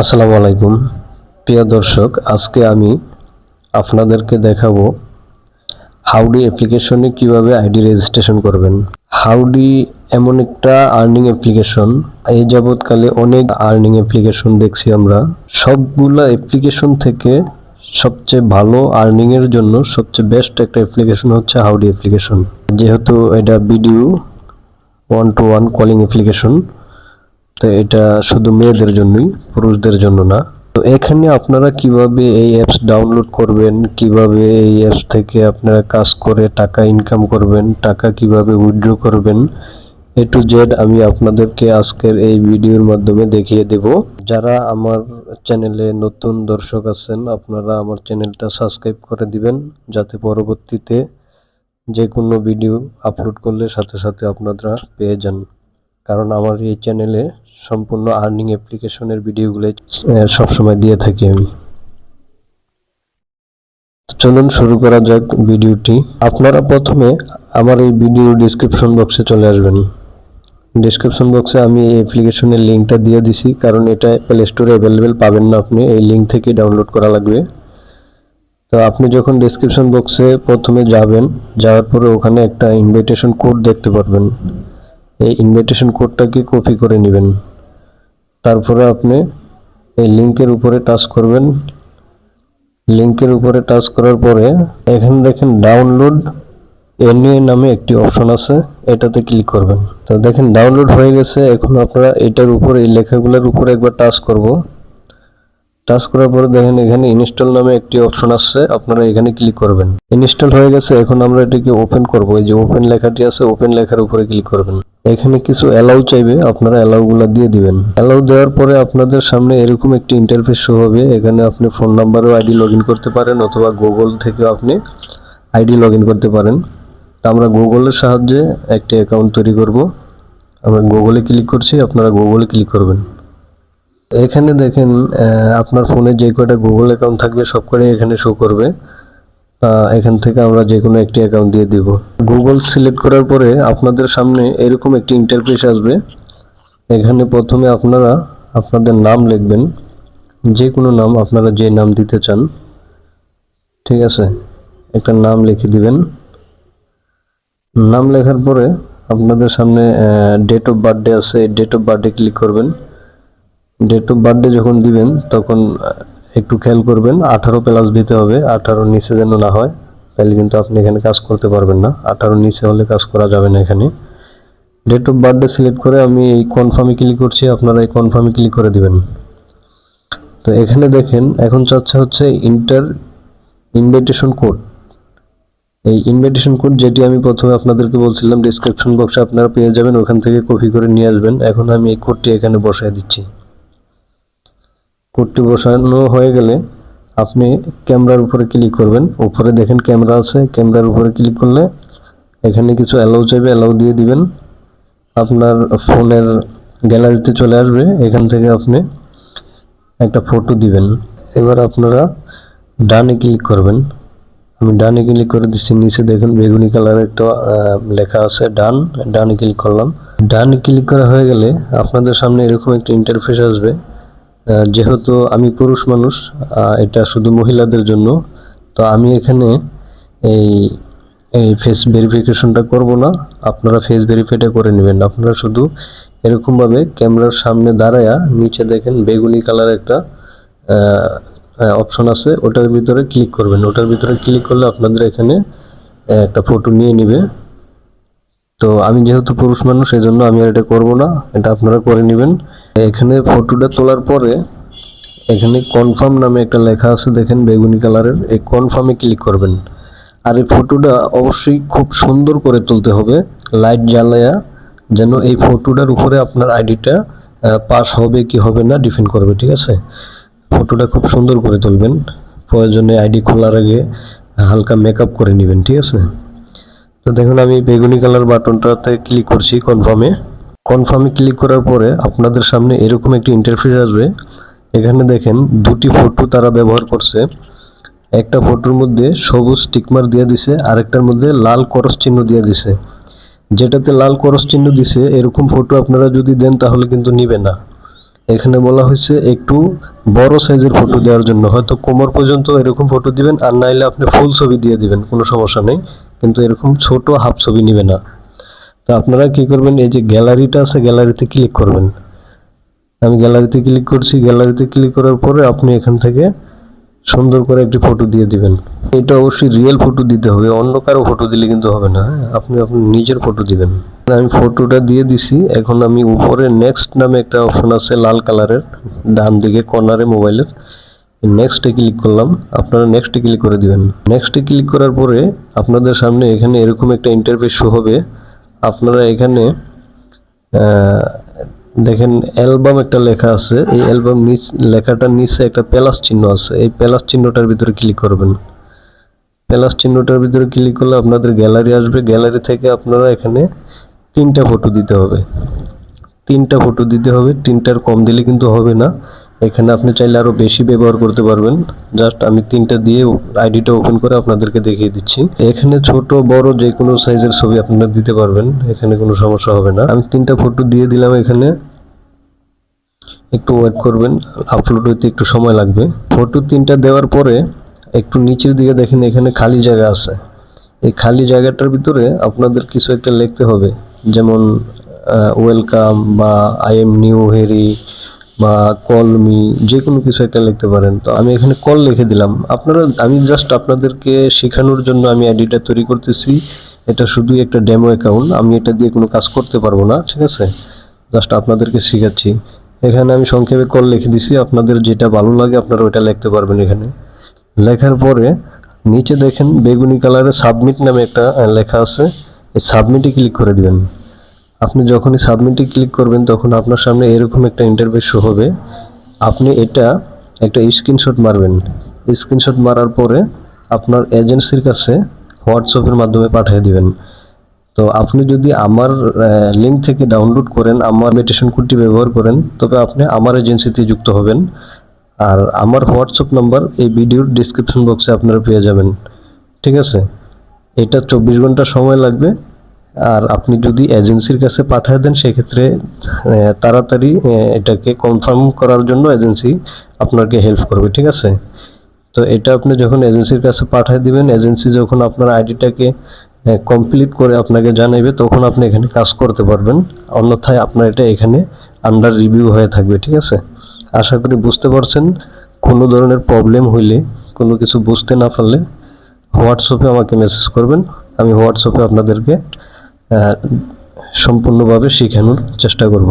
আসসালামু আলাইকুম। প্রিয় দর্শক, আজকে আমি আপনাদেরকে দেখাবো হাউডি অ্যাপ্লিকেশনে কীভাবে আইডি রেজিস্ট্রেশন করবেন। হাউডি এমন একটা আর্নিং অ্যাপ্লিকেশন, এই যাবৎকালে অনেক আর্নিং অ্যাপ্লিকেশন দেখছি আমরা। সবগুলা অ্যাপ্লিকেশন থেকে সবচেয়ে ভালো আর্নিং এর জন্য সবচেয়ে বেস্ট একটা অ্যাপ্লিকেশন হচ্ছে হাউডি অ্যাপ্লিকেশন। যেহেতু এটা video one to one calling application তো এটা শুধু মেয়েদের জন্যই, পুরুষদের জন্য না। তো এখানে আপনারা কীভাবে এই অ্যাপস ডাউনলোড করবেন, কীভাবে এই অ্যাপস থেকে আপনারা কাজ করে টাকা ইনকাম করবেন, টাকা কীভাবে উইথড্র করবেন এ টু জেড আমি আপনাদেরকে আজকের এই ভিডিওর মাধ্যমে দেখিয়ে দেব। যারা আমার চ্যানেলে নতুন দর্শক আছেন, আপনারা আমার চ্যানেলটা সাবস্ক্রাইব করে দিবেন, যাতে পরবর্তীতে যে কোনো ভিডিও আপলোড করলে সাথে সাথে আপনারা পেয়ে যান। কারণ আমার এই চ্যানেলে সম্পূর্ণ আর্নিং অ্যাপ্লিকেশনের ভিডিওগুলো সবসময় দিয়ে থাকি আমি। চলুন শুরু করা যাক ভিডিওটি আপনারা প্রথমে আমার এই ভিডিও ডিসক্রিপশন বক্সে চলে আসবেন। ডিসক্রিপশন বক্সে আমি এই অ্যাপ্লিকেশনের লিঙ্কটা দিয়ে দিছি, কারণ এটা প্লে স্টোরে অ্যাভেলেবেল পাবেন না আপনি, এই লিঙ্ক থেকে ডাউনলোড করা লাগবে। তো আপনি যখন ডিসক্রিপশন বক্সে প্রথমে যাবেন, যাওয়ার পরে ওখানে একটা ইনভাইটেশন কোড দেখতে পারবেন। এই ইনভাইটেশন কোডটাকে কপি করে নেবেন? তারপরে আপনি এই লিঙ্কের উপরে টাচ করবেন। লিঙ্কের উপরে টাচ করার পরে এখানে দেখেন ডাউনলোড এনইএ নামে একটি অপশন আছে, এটাতে ক্লিক করবেন। তো দেখেন, ডাউনলোড হয়ে গেছে। এখন আপনারা এটার উপরে, এই লেখাগুলোর উপরে একবার টাচ করব। টাচ করার পরে দেখেন এখানে ইনস্টল নামে একটি অপশন আসছে, আপনারা এখানে ক্লিক করবেন। ইনস্টল হয়ে গেছে, এখন আমরা এটাকে ওপেন করব। এই যে ওপেন লেখাটি আছে ওপেন লেখার উপরে ক্লিক করবেন। এখানে কিছু অ্যালাউ চাইবে, আপনারা অ্যালাউগুলো দিয়ে দিবেন। অ্যালাউ দেওয়ার পরে আপনাদের সামনে এরকম একটি ইন্টারফেস শো হবে। এখানে আপনি ফোন নাম্বারও আইডি লগ করতে পারেন, অথবা গুগল থেকে আপনি আইডি লগ করতে পারেন। তা আমরা গুগলের সাহায্যে একটি অ্যাকাউন্ট তৈরি করব। আমরা গুগলে ক্লিক করছি, আপনারা গুগলে ক্লিক করবেন। এখানে দেখেন আপনার ফোনে যে কয়টা গুগল অ্যাকাউন্ট থাকবে, সব কটাই এখানে শো করবে। এখান থেকে আমরা যে কোনো একটি অ্যাকাউন্ট দিয়ে দিব। গুগল সিলেক্ট করার পরে আপনাদের সামনে এরকম একটি ইন্টারফেস আসবে। এখানে প্রথমে আপনারা আপনাদের নাম লিখবেন। যে কোনো নাম আপনারা যে নাম দিতে চান। ঠিক আছে? একটা নাম লিখে দিবেন। নাম লেখার পরে আপনাদের সামনে ডেট অফ বার্থডে আছে। ডেট অফ বার্থডে ক্লিক করবেন। ডেট অফ বার্থডে যখন দিবেন, তখন একটু খেয়াল করবেন, আঠারো প্লাস দিতে হবে আঠারোর নিচে যেন না হয়, তাহলে কিন্তু আপনি এখানে কাজ করতে পারবেন না আঠারোর নিচে হলে কাজ করা যাবে না এখানে। ডেট অফ বার্থডে সিলেক্ট করে আমি এই কনফার্মে ক্লিক করছি, আপনারা এই কনফার্মে ক্লিক করে দিবেন। তো এখানে দেখেন, এখন চাচ্ছে হচ্ছে ইন্টার ইনভাইটেশন কোড এই ইনভাইটেশন কোড যেটি আমি প্রথমে আপনাদেরকে বলছিলাম ডিসক্রিপশন বক্সে আপনারা পেয়ে যাবেন, ওখান থেকে কপি করে নিয়ে আসবেন। এখন আমি এই কোডটি এখানে বসায় দিচ্ছি। কোডটি বসানো হয়ে গেলে আপনি ক্যামেরার উপরে ক্লিক করবেন। উপরে দেখেন ক্যামেরা আছে। ক্যামেরার উপরে ক্লিক করলে এখানে কিছু অ্যালাউ চাইবে অ্যালাউ দিয়ে দিবেন। আপনার ফোনের গ্যালারিতে চলে আসবে। এখান থেকে আপনি একটা ফটো দিবেন। এবার আপনারা ডানে ক্লিক করবেন। আমি ডানে ক্লিক করে দিচ্ছি। নিচে দেখুন বেগুনি কালার একটা লেখা আছে ডান। ডানে ক্লিক করলাম। ডানে ক্লিক করা হয়ে গেলে আপনাদের সামনে এরকম একটা ইন্টারফেস আসবে। যেহেতু আমি পুরুষ মানুষ এটা শুধু মহিলাদের জন্য, তো আমি এখানে এই এই ফেস ভেরিফিকেশনটা করব না। আপনারা ফেস ভেরিফাইটা করে নেবেন। আপনারা শুধু এরকমভাবে ক্যামেরার সামনে দাঁড়ায়া নিচে দেখেন বেগুনি কালার একটা অপশন আছে। ওটার ভিতরে ক্লিক করবেন। ওটার ভিতরে ক্লিক করলে আপনাদের এখানে একটা ফটো নিয়ে নিবে। তো আমি যেহেতু পুরুষ মানুষ সেই জন্য আমি আর এটা করব না। এটা আপনারা করে নেবেন। এখানে ফটোটা তোলার পরে এখানে কনফার্ম নামে একটা লেখা আছে, দেখেন বেগুনি কালারের এই কনফার্মে ক্লিক করবেন। আর এই ফটোটা অবশ্যই খুব সুন্দর করে তুলতে হবে লাইট জ্বালায়া, যেন এই ফটোটার উপরে আপনার আইডিটা পাস হবে কি হবে না ডিপেন্ড করবে, ঠিক আছে? ফটোটা খুব সুন্দর করে তুলবেন। প্রয়োজনে আইডি খোলার আগে হালকা মেকআপ করে নেবেন, ঠিক আছে? তো দেখুন, আমি বেগুনি কালার বাটনটাতে ক্লিক করছি কনফার্মে কনফার্মে ক্লিক করার পরে আপনাদের সামনে এরকম একটি ইন্টারফেস আসবে। এখানে দেখেন দুটি ফটো তারা ব্যবহার করছে। একটা ফটোর মধ্যে সবুজ টিকমার দিয়ে দিছে, আরেকটার মধ্যে লাল করস চিহ্ন দিয়ে দিছে। যেটাতে লাল করস চিহ্ন দিছে, এরকম ফটো আপনারা যদি দেন তাহলে কিন্তু নিবে না। এখানে বলা হয়েছে একটু বড় সাইজের ফটো দেওয়ার জন্য। হয়তো কোমর পর্যন্ত এরকম ফটো দিবেন, আর নাইলে আপনি ফুল ছবি দিয়ে দিবেন, কোনো সমস্যা নেই। কিন্তু এরকম ছোট হাফ ছবি নিবে না। তো আপনারা কি করবেন, এই যে গ্যালারিটা আছে গ্যালারিতে ক্লিক করবেন। আমি গ্যালারিতে ক্লিক করছি গ্যালারিতে ক্লিক করার পরে আপনি এখান থেকে সুন্দর করে একটি ফটো দিয়ে দিবেন। এটা অবশ্যই রিয়েল ফটো দিতে হবে, অন্য কারও ফটো দিলে কিন্তু হবে না হ্যাঁ? আপনি আপনি নিজের ফটো দিবেন। আমি ফটোটা দিয়ে দিছি, এখন আমি উপরে নেক্সট নামে একটা অপশন আছে, লাল কালারের, ডান দিকে কর্নারে মোবাইলের নেক্সটে ক্লিক করলাম, আপনারা নেক্সটে ক্লিক করে দিবেন। নেক্সটে ক্লিক করার পরে আপনাদের সামনে এখানে এরকম একটা ইন্টারফেস শো হবে। আপনারা এখানে দেখেন অ্যালবাম একটা লেখা আছে। এই অ্যালবাম নিচ, লেখাটার নিচে একটা প্যালাস চিহ্ন আছে। এই প্যালাস চিহ্নটার ভিতরে ক্লিক করবেন। প্যালাস চিহ্নটার ভিতরে ক্লিক করলে আপনাদের গ্যালারি আসবে। গ্যালারি থেকে আপনারা এখানে তিনটা ফটো দিতে হবে। তিনটা ফটো দিতে হবে। তিনটার কম দিলে কিন্তু হবে না। এখানে আপনি চাইলে আরও বেশি ব্যবহার করতে পারবেন। জাস্ট আমি তিনটা দিয়ে আইডিটা ওপেন করে আপনাদেরকে দেখিয়ে দিচ্ছি। এখানে ছোট, বড় যে কোনো সাইজের ছবি আপনারা দিতে পারবেন। এখানে কোনো সমস্যা হবে না। আমি তিনটা ফটো দিয়ে দিলাম এখানে। একটু ওয়েট করবেন। আপলোড হইতে একটু সময় লাগবে। ফটো তিনটা দেওয়ার পরে একটু নিচের দিকে দেখেন, এখানে খালি জায়গা আছে। এই খালি জায়গাটার ভিতরে আপনাদের কিছু একটা লিখতে হবে। যেমন ওয়েলকাম বা আই এম নিউ হেরি বা কল মি যে কোনো কিছু একটা লিখতে পারেন। তো আমি এখানে কল লিখে দিলাম। আপনারা, আমি জাস্ট আপনাদেরকে শেখানোর জন্য আমি আইডিটা তৈরি করতেছি। এটা শুধুই একটা ডেমো অ্যাকাউন্ট আমি এটা দিয়ে কোনো কাজ করতে পারব না, ঠিক আছে? জাস্ট আপনাদেরকে শেখাচ্ছি। এখানে আমি সংক্ষেপে কল লিখে দিছি। আপনাদের যেটা ভালো লাগে আপনারা ওইটা লিখতে পারবেন এখানে। লেখার পরে নিচে দেখেন, বেগুনি কালারে সাবমিট নামে একটা লেখা আছে। এই সাবমিটে ক্লিক করে দিবেন। আপনি যখনই সাবমিটে ক্লিক করবেন, তখন আপনার সামনে এরকম একটা ইন্টারফেস শো হবে। আপনি এটা একটা স্ক্রিনশট মারবেন। স্ক্রিনশট মারার পরে আপনার এজেন্সির কাছে হোয়াটসঅ্যাপের মাধ্যমে পাঠিয়ে দিবেন। তো আপনি যদি আমার লিঙ্ক থেকে ডাউনলোড করেন, আমার মেডিটেশন কোডটি ব্যবহার করেন, তবে আপনি আমার এজেন্সিতে যুক্ত হবেন। আর আমার হোয়াটসঅ্যাপ নাম্বার এই ভিডিওর ডিসক্রিপশন বক্সে আপনারা পেয়ে যাবেন। ঠিক আছে? এটা চব্বিশ ঘণ্টা সময় লাগবে। আর আপনি যদি এজেন্সির কাছে পাঠিয়ে দেন, সেক্ষেত্রে তাড়াতাড়ি এটাকে কনফার্ম করার জন্য এজেন্সি আপনাকে হেল্প করবে, ঠিক আছে? তো এটা আপনি যখন এজেন্সির কাছে পাঠিয়ে দিবেন, এজেন্সি যখন আপনার আইডিটাকে কমপ্লিট করে আপনাকে জানাবে তখন আপনি এখানে কাজ করতে পারবেন। অন্যথায় আপনার এটা এখানে আন্ডার রিভিউ হয়ে থাকবে, ঠিক আছে? আশা করি বুঝতে পারছেন, কোনো ধরনের প্রবলেম হইলে, কোনো কিছু বুঝতে না পারলে, হোয়াটসঅ্যাপে আমাকে মেসেজ করবেন। আমি হোয়াটসঅ্যাপে আপনাদেরকে সম্পূর্ণভাবে শেখানোর চেষ্টা করব।